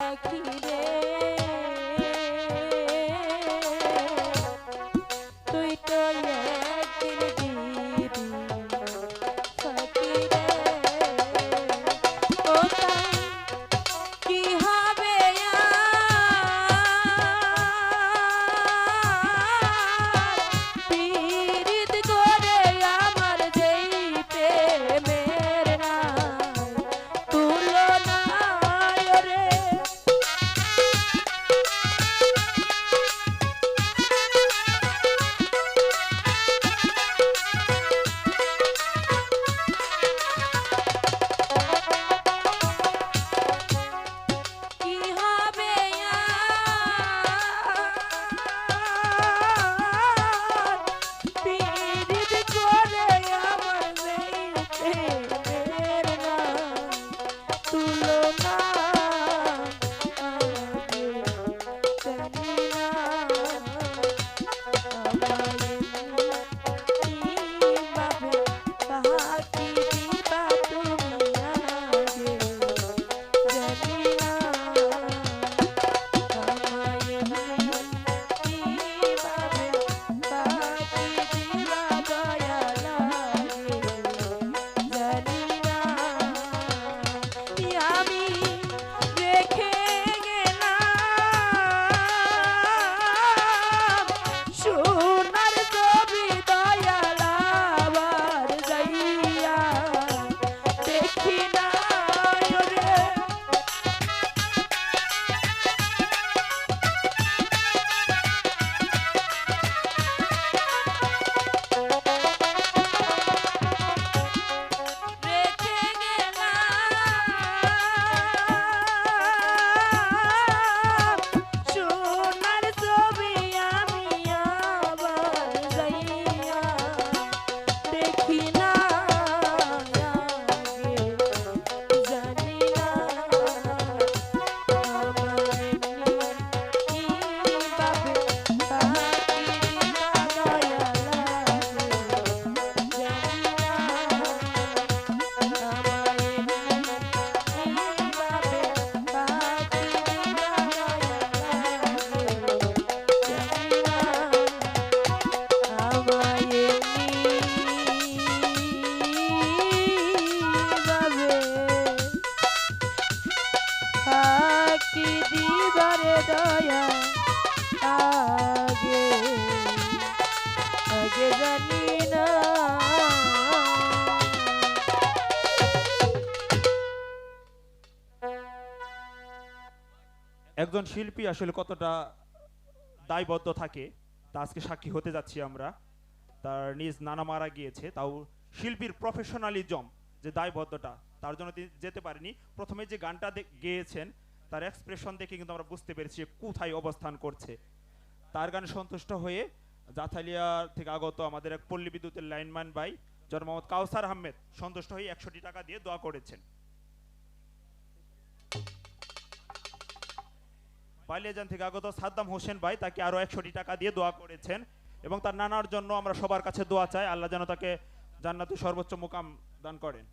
I Okay, দেখি না একজন শিল্পী আসলে কতটা দায়বদ্ধ থাকে, তা আজকে সাক্ষী হতে যাচ্ছি আমরা। তার নিজ নানা মারা গিয়েছে, তাও শিল্পীর প্রফেশনালিজম যে দায়বদ্ধতা, তার জন্য তিনি যেতে পারেনি। প্রথমে যে গানটা গেয়েছেন, তার এক্সপ্রেশন দেখে কিন্তু আমরা বুঝতে পেরেছি কোথায় অবস্থান করছে। তার গানে সন্তুষ্ট হয়ে জাথালিয়া থেকে আগত আমাদের এক পল্লী বিদ্যুতের লাইনম্যান ভাই জন মোহাম্মদ কাউসার আহমেদ, সন্তুষ্ট হয়ে একশোটি টাকা দিয়ে দোয়া করেছেন। বালিয়াজান থেকে আগত সাদ্দাম হোসেন ভাই তাকে আরও একশোটি টাকা দিয়ে দোয়া করেছেন এবং তার নানার জন্য আমরা সবার কাছে দোয়া চাই, আল্লাহ যেন তাকে জান্নাতে সর্বোচ্চ মুকাম দান করেন।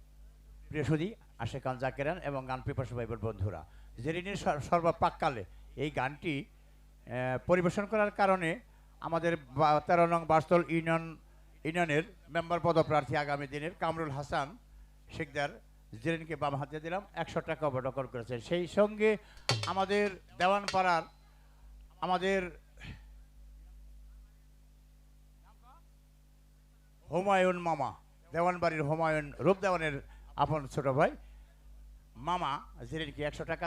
প্রিয় সুদী আশেকান জাকেরান এবং গান পিপাসু ভাইবের বন্ধুরা, জেরিনের সর- সর্বপ্রাককালে এই গানটি পরিবেশন করার কারণে আমাদের তেরো নং বাস্তল ইউনিয়ন ইউনিয়নের মেম্বার পদপ্রার্থী আগামী দিনের কামরুল হাসান শেখদার জেরিনকে বাম হাতে দিলাম, একশো টাকা অবডকর করেছেন সেই সঙ্গে আমাদের দেওয়ানপাড়ার, আমাদের হুমায়ুন মামা দেওয়ান বাড়ির হুমায়ুন রূপ দেওয়ানের আপন ছোট ভাই, মামা, জেরিনকে একশো টাকা